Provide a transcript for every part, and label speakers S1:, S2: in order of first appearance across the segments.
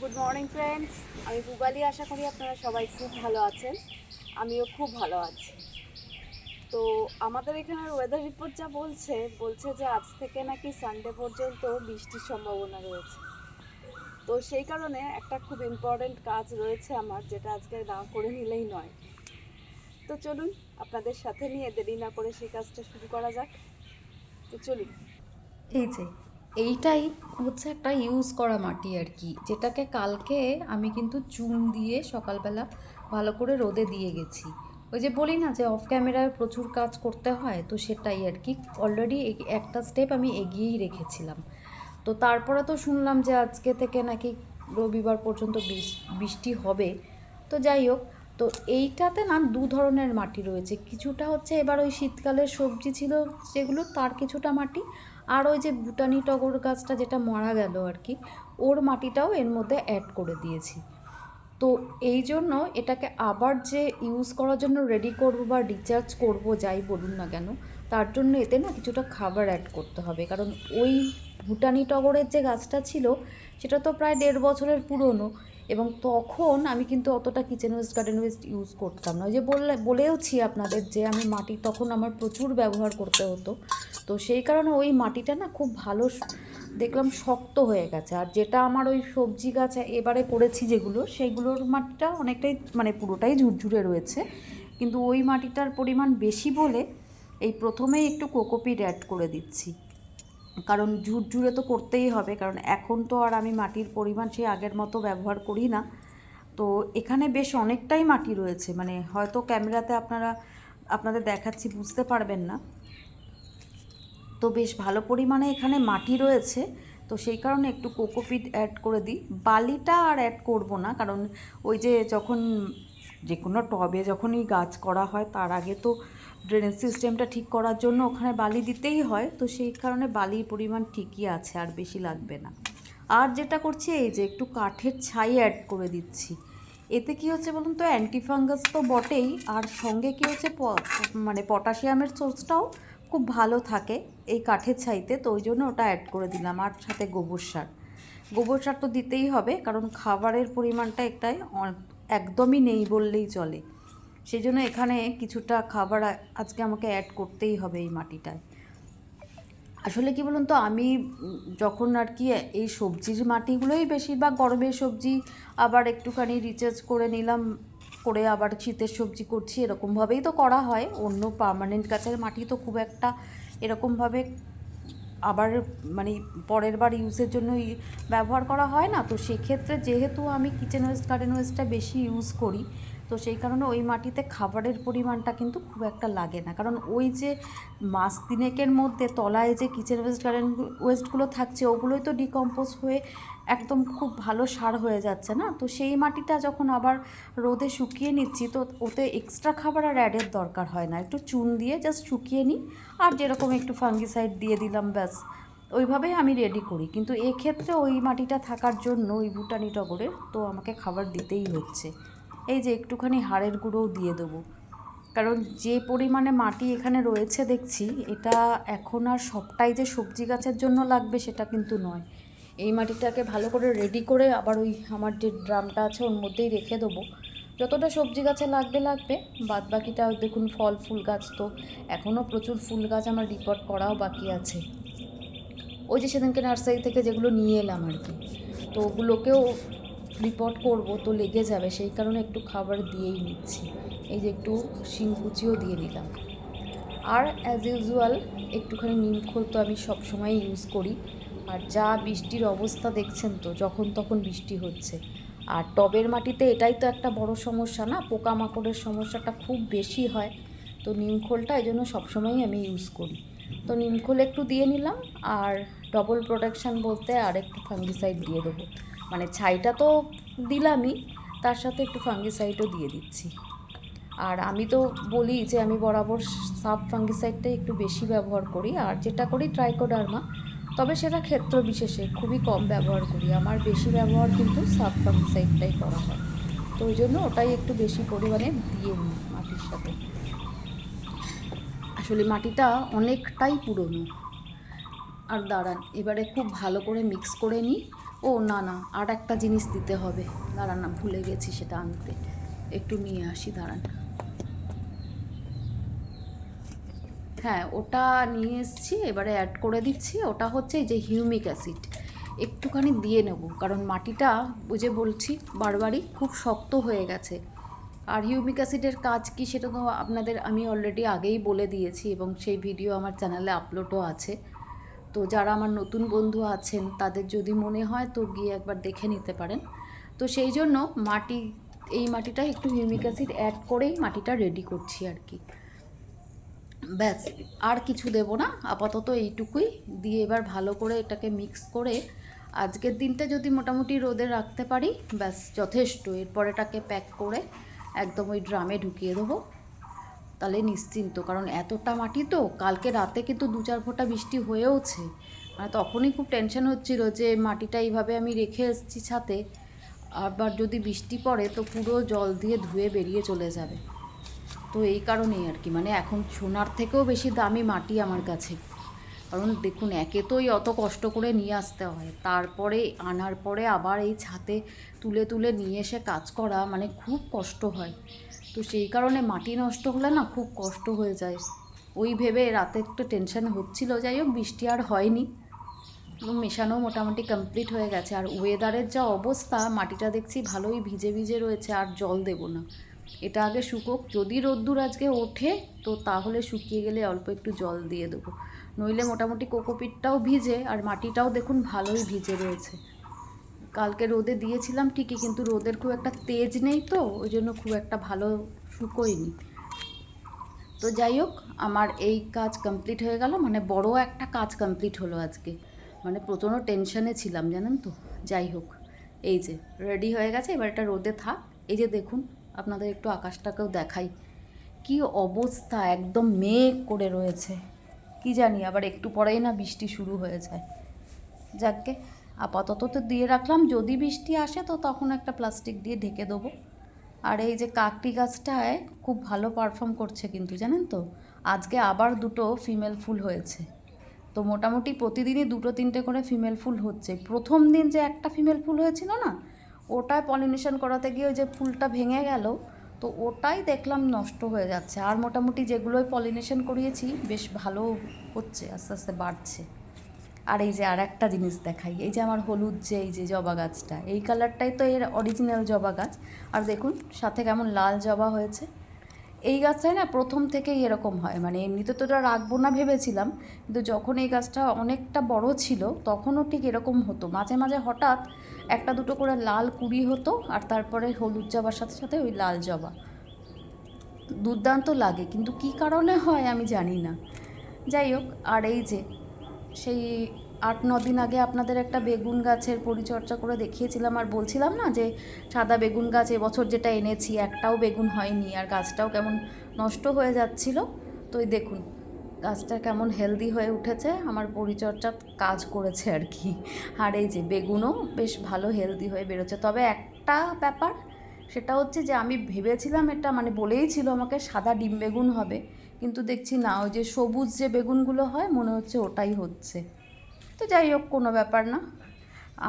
S1: Good morning friends আমি পুবালি, আশা করি আপনারা সবাই খুব ভালো আছেন। আমিও খুব ভালো আছি। তো আমাদের এখানের ওয়েদার রিপোর্ট যা বলছে বলছে যে আজ থেকে নাকি সানডে পর্যন্ত বৃষ্টির সম্ভাবনা রয়েছে। তো সেই কারণে একটা খুব ইম্পর্ট্যান্ট কাজ রয়েছে আমার, যেটা আজকে না করে নিলেই নয়। তো চলুন, আপনাদের সাথে নিয়ে দেরি না করে সেই কাজটা শুরু করা যাক। তো চলুন।
S2: এই যে এইটাই হচ্ছে একটা ইউজ করা মাটি আর কি যেটাকে কালকে আমি কিন্তু চুন দিয়ে সকালবেলা ভালো করে রোদে দিয়ে গেছি। ওই যে বলি না যে অফ ক্যামেরায় প্রচুর কাজ করতে হয়, তো সেটাই আর কি অলরেডি একটা স্টেপ আমি এগিয়েই রেখেছিলাম। তো তারপরে তো শুনলাম যে আজকে থেকে নাকি রবিবার পর্যন্ত বৃষ- বৃষ্টি হবে। তো যাই হোক, তো এইটাতে না দু ধরনের মাটি রয়েছে। কিছুটা হচ্ছে এবার ওই শীতকালের সবজি ছিল যেগুলো, তার কিছুটা মাটি আর ওই যে ভুটানি টগর গাছটা যেটা মারা গেল আর কি, ওর মাটিটাও এর মধ্যে অ্যাড করে দিয়েছি। তো এই জন্য এটাকে আবার যে ইউজ করার জন্য রেডি করব বা রিচার্জ করব যাই বলুন না কেন, তার জন্য এতে না কিছুটা খাবার অ্যাড করতে হবে। কারণ ওই ভুটানি টগরের যে গাছটা ছিল, সেটা তো প্রায় দেড় বছরের পুরনো এবং তখন আমি কিন্তু অতটা kitchen waste garden waste use করতাম না। ওই যে বললে, বলেওছি আপনাদের যে আমি মাটি তখন আমার প্রচুর ব্যবহার করতে হতো। তো সেই কারণে ওই মাটিটা না খুব ভালো দেখলাম শক্ত হয়ে গেছে। আর যেটা আমার ওই সবজি গাছ এবারে করেছি যেগুলো, সেইগুলোর মাটিটা অনেকটাই মানে পুরোটাই ঝুরঝুরে রয়েছে। কিন্তু ওই মাটিটার পরিমাণ বেশি বলে এই প্রথমেই একটু কোকোপিট অ্যাড করে দিচ্ছি। কারণ ঝুরঝুরে তো করতেই হবে, কারণ এখন তো আর আমি মাটির পরিমাণ সেই আগের মতো ব্যবহার করি না। তো এখানে বেশ অনেকটাই মাটি রয়েছে মানে হয়তো ক্যামেরাতে আপনারা, আপনাদের দেখাচ্ছি, বুঝতে পারবেন না। তো বেশ ভালো পরিমাণে এখানে মাটি রয়েছে, তো সেই কারণে একটু কোকোপিট অ্যাড করে দিই। বালিটা আর অ্যাড করব না, কারণ ওই যে যখন যে কোনো টবে যখনই গাছ করা হয়, তার আগে তো ড্রেনেজ সিস্টেমটা ঠিক করার জন্য ওখানে বালি দিতেই হয়, তো সেই কারণে বালির পরিমাণ ঠিকই আছে, আর বেশি লাগবে না। আর যেটা করছি, এই যে একটু কাঠের ছাই অ্যাড করে দিচ্ছি। এতে কি হচ্ছে বলুন তো অ্যান্টিফাঙ্গাস তো বটেই, আর সঙ্গে কি হচ্ছে মানে পটাশিয়ামের সোর্সটাও খুব ভালো থাকে এই কাঠের ছাইতে, তো ওই জন্য ওটা অ্যাড করে দিলাম। আর সাথে গোবর সার। গোবর সার তো দিতেই হবে, কারণ খাবারের পরিমাণটা একটাই একদমই নেই বললেই চলে। সেই জন্য এখানে কিছুটা খাবার আজকে আমাকে অ্যাড করতেই হবে এই মাটিটায়। আসলে কি বলুন তো, আমি যখন আর কি এই সবজির মাটিগুলোই বেশিরভাগ গরমের সবজি আবার একটুখানি রিচার্জ করে নিলাম, করে আবার শীতের সবজি করছি, এরকমভাবেই তো করা হয়। অন্য পার্মানেন্ট গাছের মাটি তো খুব একটা এরকমভাবে আবার মানে পরের বার ইউজের জন্য ব্যবহার করা হয় না। তো সেক্ষেত্রে যেহেতু আমি কিচেন ওয়েস্ট গার্ডেন ওয়েস্টটা বেশি ইউজ করি তো সেই কারণে ওই মাটিতে খাবারের পরিমাণটা কিন্তু খুব একটা লাগে না। কারণ ওই যে মাস তিনেকের মধ্যে তলায় যে কিচেন ওয়েস্ট গার্ডেন ওয়েস্টগুলো থাকছে, ওগুলোই তো ডিকম্পোজ হয়ে একদম খুব ভালো সার হয়ে যাচ্ছে না? তো সেই মাটিটা যখন আবার রোদে শুকিয়ে নিচ্ছি, তো ওতে এক্সট্রা খাবার আর অ্যাডের দরকার হয় না। একটু চুন দিয়ে জাস্ট শুকিয়ে নিই, আর যেরকম একটু ফাঙ্গিসাইড দিয়ে দিলাম, ব্যাস। ওইভাবেই আমি রেডি করি। কিন্তু এক্ষেত্রে ওই মাটিটা থাকার জন্য ওই ভুটানি টগরের তো আমাকে খাবার দিতেই হচ্ছে। এই যে একটুখানি হাড়ের গুঁড়োও দিয়ে দেবো। কারণ যে পরিমাণে মাটি এখানে রয়েছে দেখছি, এটা এখন আর সবটাই যে সবজি গাছের জন্য লাগবে সেটা কিন্তু নয়। এই মাটিটাকে ভালো করে রেডি করে আবার ওই আমার যে ড্রামটা আছে ওর মধ্যেই রেখে দেবো। যতটা সবজি গাছে লাগবে লাগবে। বাদ বাকিটা দেখুন, ফল, ফুল গাছ তো এখনও প্রচুর ফুল গাছ আমার রিপোর্ট করাও বাকি আছে। ওই যে সেদিনকে নার্সারি থেকে যেগুলো নিয়ে এলাম আর কি, তো ওগুলোকেও রিপোর্ট করব তো লেগে যাবে, সেই কারণে একটু খাবার দিয়েই নিচ্ছি। এই যে একটু শিংকুচিও দিয়ে নিলাম আর অ্যাজ ইউজুয়াল একটুখানি নিমখোল তো আমি সবসময় ইউজ করি। আর যা বৃষ্টির অবস্থা দেখছেন তো, যখন তখন বৃষ্টি হচ্ছে। আর টবের মাটিতে এটাই তো একটা বড় সমস্যা না? পোকামাকড়ের সমস্যাটা খুব বেশি হয়। তো নিমখোলটা এই জন্য সবসময়ই আমি ইউজ করি। তো নিমখোল একটু দিয়ে নিলাম, আর ডবল প্রোটেকশান বলতে আর একটু ফাঙ্গিসাইড দিয়ে দেবো। মানে ছাইটা তো দিলামই, তার সাথে একটু ফাঙ্গিসাইডও দিয়ে দিচ্ছি। আর আমি তো বলি যে আমি বরাবর সাব ফাঙ্গিসাইডটাই একটু বেশি ব্যবহার করি, আর যেটা করি ট্রাইকোডার্মা, তবে সেটা ক্ষেত্র বিশেষে খুবই কম ব্যবহার করি। আমার বেশি ব্যবহার কিন্তু সাব ফাঙ্গিসাইডটাই করা হয়। তো ওই জন্য ওটাই একটু বেশি পরিমাণে দিয়ে নিই মাটির সাথে। আসলে মাটিটা অনেকটাই পুরনো। আর দাঁড়ান, এবারে খুব ভালো করে মিক্স করে নিই। ও, না না, আর একটা জিনিস দিতে হবে। দাঁড়ান না, ভুলে গেছি সেটা আনতে। একটু নিয়ে আসি, দাঁড়ান। হ্যাঁ ওটা নিয়ে এসেছি, এবারে অ্যাড করে দিচ্ছি। ওটা হচ্ছে যে হিউমিক অ্যাসিড একটুখানি দিয়ে নেব, কারণ মাটিটা বুঝে বলছি, বারবারই খুব শক্ত হয়ে গেছে। আর হিউমিক অ্যাসিডের কাজ কি সেটা তো আপনাদের আমি অলরেডি আগেই বলে দিয়েছি, এবং সেই ভিডিও আমার চ্যানেলে আপলোডও আছে। তো যারা আমার নতুন বন্ধু আছেন, তাদের যদি মনে হয় তো গিয়ে একবার দেখে নিতে পারেন। তো সেই জন্য মাটি, এই মাটিটা একটু হিউমিক অ্যাসিড অ্যাড করেই মাটিটা রেডি করছি আর কি। ব্যাস, আর কিছু দেব না, আপাতত এইটুকুই। দিয়ে এবার ভালো করে এটাকে মিক্স করে আজকের দিনটা যদি মোটামুটি রোদে রাখতে পারি, ব্যাস যথেষ্ট। এরপর এটাকে প্যাক করে একদম ওই ড্রামে ঢুকিয়ে দেবো। তাহলে নিশ্চিন্ত, কারণ এতটা মাটি তো, কালকে রাতে কিন্তু দু চার ফোঁটা বৃষ্টি হয়েওছে। মানে তখনই খুব টেনশন হচ্ছিল যে মাটিটা এইভাবে আমি রেখে এসেছি ছাতে, আবার যদি বৃষ্টি পড়ে তো পুরো জল দিয়ে ধুয়ে বেরিয়ে চলে যাবে। তো এই কারণেই আর কি মানে এখন সোনার থেকেও বেশি দামি মাটি আমার কাছে। কারণ দেখুন, একে তো অত কষ্ট করে নিয়ে আসতে হয়। তারপরে, আনার পরে আবার এই ছাতে তুলে তুলে নিয়ে এসে কাজ করা মানে খুব কষ্ট হয়। তো সেই কারণে মাটি নষ্ট হলে না খুব কষ্ট হয়ে যায়। ওই ভেবে রাতে একটু টেনশন হচ্ছিল, যাই হোক বৃষ্টি আর হয়নি। মেশানো মোটামুটি কমপ্লিট হয়ে গেছে। আর ওয়েদারের যা অবস্থা, মাটিটা দেখছি ভালোই ভিজে ভিজে রয়েছে, আর জল দেবো না। এটা আগে শুকোক। যদি রোদ্দুর আজকে ওঠে, তো তাহলে শুকিয়ে গেলে অল্প একটু জল দিয়ে দেবো। নইলে মোটামুটি কোকোপিটটাও ভিজে, আর মাটিটাও দেখুন ভালোই ভিজে রয়েছে। কালকে রোদে দিয়েছিলাম ঠিকই, কিন্তু রোদের খুব একটা তেজ নেই তো, ওই জন্য খুব একটা ভালো শুকোয়নি। তো যাই হোক, আমার এই কাজ কমপ্লিট হয়ে গেল মানে বড় একটা কাজ কমপ্লিট হলো আজকে। মানে প্রচণ্ড টেনশনে ছিলাম, জানেন তো? যাই হোক, এই যে, রেডি হয়ে গেছে, এবার এটা রোদে থাক। এই যে দেখুন আপনাদের একটু আকাশটাকেও দেখাই। কি অবস্থা, একদম মেঘ করে রয়েছে। কি জানি, আবার একটু পরেই না বৃষ্টি শুরু হয়ে যায়। যাকে আপাতত তো দিয়ে রাখলাম, যদি বৃষ্টি আসে তো তখন একটা প্লাস্টিক দিয়ে ঢেকে দেবো। আর এই যে কাকটি গাছটায় খুব ভালো পারফর্ম করছে কিন্তু, জানেন তো? আজকে আবার দুটো ফিমেল ফুল হয়েছে। তো মোটামুটি প্রতিদিনই দুটো তিনটে করে ফিমেল ফুল হচ্ছে। প্রথম দিন যে একটা ফিমেল ফুল হয়েছিল না ওটায় পলিনেশন করাতে গিয়ে ওই যে ফুলটা ভেঙে গেল, তো ওটাই দেখলাম নষ্ট হয়ে যাচ্ছে। আর মোটামুটি যেগুলোই পলিনেশন করিয়েছি, বেশ ভালো হচ্ছে, আস্তে আস্তে বাড়ছে। আর এই যে আর একটা জিনিস দেখাই, এই যে আমার হলুদ যে, এই যে জবা গাছটা, এই কালারটাই তো এর অরিজিনাল জবা গাছ। আর দেখুন, সাথে কেমন লাল জবা হয়েছে। এই গাছটাই না প্রথম থেকেই এরকম হয় মানে এমনিতে তো ওটা রাখব না ভেবেছিলাম, কিন্তু যখন এই গাছটা অনেকটা বড় ছিল, তখনও ঠিক এরকম হতো। মাঝে মাঝে হঠাৎ একটা দুটো করে লাল কুড়ি হতো আর তারপরে হলুদ জবার সাথে সাথে ওই লাল জবা। দুর্দান্ত লাগে, কিন্তু কি কারণে হয় আমি জানি না। যাই হোক, আর এই যে, সেই আট, ন দিন আগে আপনাদের একটা বেগুন গাছের পরিচর্যা করে দেখিয়েছিলাম আর বলছিলাম না যে, সাদা বেগুন গাছ এবছর যেটা এনেছি একটাও বেগুন হয়নি আর গাছটাও কেমন নষ্ট হয়ে যাচ্ছিল। তো দেখুন গাছটা কেমন হেলদি হয়ে উঠেছে, আমার পরিচর্যা কাজ করেছে আর কি। আর এই যে বেগুনও বেশ ভালো হেলদি হয়ে বেরোচ্ছে। তবে একটা ব্যাপার, সেটা হচ্ছে যে আমি ভেবেছিলাম এটা মানে বলেই ছিল আমাকে সাদা ডিম বেগুন হবে, কিন্তু দেখছি না, ওই যে সবুজ যে বেগুনগুলো হয়, মনে হচ্ছে ওটাই হচ্ছে। তো যাই হোক, কোনো ব্যাপার না,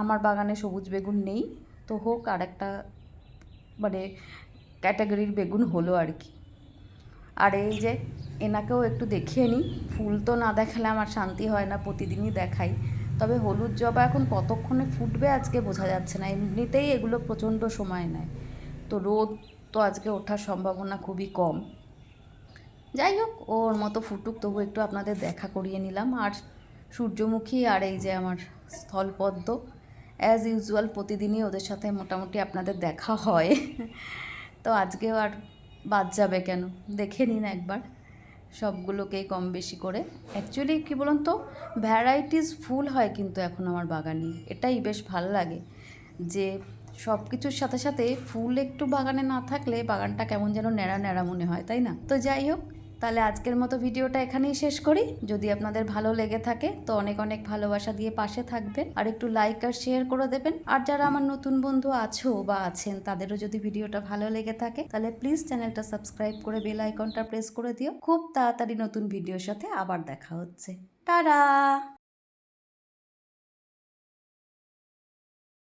S2: আমার বাগানে সবুজ বেগুন নেই। তো হোক, আর একটা মানে ক্যাটাগরির বেগুন হলো আর কি। আর এই যে এনাকেও একটু দেখিয়ে নিই। ফুল তো না দেখালে আমার শান্তি হয় না, প্রতিদিনই দেখাই। তবে হলুদ জবা এখন কতক্ষণে ফুটবে আজকে বোঝা যাচ্ছে না, এমনিতেই এগুলো প্রচণ্ড সময় নেয়। তো রোদ তো আজকে ওঠার সম্ভাবনা খুবই কম। যাই হোক, ওর মতো ফুটুক, তবু একটু আপনাদের দেখা করিয়ে নিলাম। আর সূর্যমুখী আর এই যে আমার স্থলপদ্ম অ্যাজ ইউজুয়াল প্রতিদিনই ওদের সাথে মোটামুটি আপনাদের দেখা হয়। তো আজকেও আর বাদ যাবে কেন? দেখে নিন একবার। সবগুলোকেই কম বেশি করে। অ্যাকচুয়ালি কী বলুন তো ভ্যারাইটিস ফুল হয় কিন্তু এখন আমার বাগানে। এটাই বেশ ভালো লাগে যে সব কিছুর সাথে সাথে ফুল একটু বাগানে না থাকলে বাগানটা কেমন যেন ন্যাড়া ন্যাড়া মনে হয়, তাই না? তো যাই হোক তাহলে আজকের মতো ভিডিওটা এখানেই শেষ করি। যদি আপনাদের ভালো লেগে থাকে, তো অনেক অনেক ভালোবাসা দিয়ে পাশে থাকবেন। আর একটু লাইক আর শেয়ার করে দেবেন। আর যারা আমার নতুন বন্ধু আছো বা আছেন, তাদেরও যদি ভিডিওটা ভালো লেগে থাকে, তাহলে প্লিজ চ্যানেলটা সাবস্ক্রাইব করে বেল আইকনটা প্রেস করে দিও। খুব তাড়াতাড়ি নতুন ভিডিওর সাথে আবার দেখা হচ্ছে। টাটা!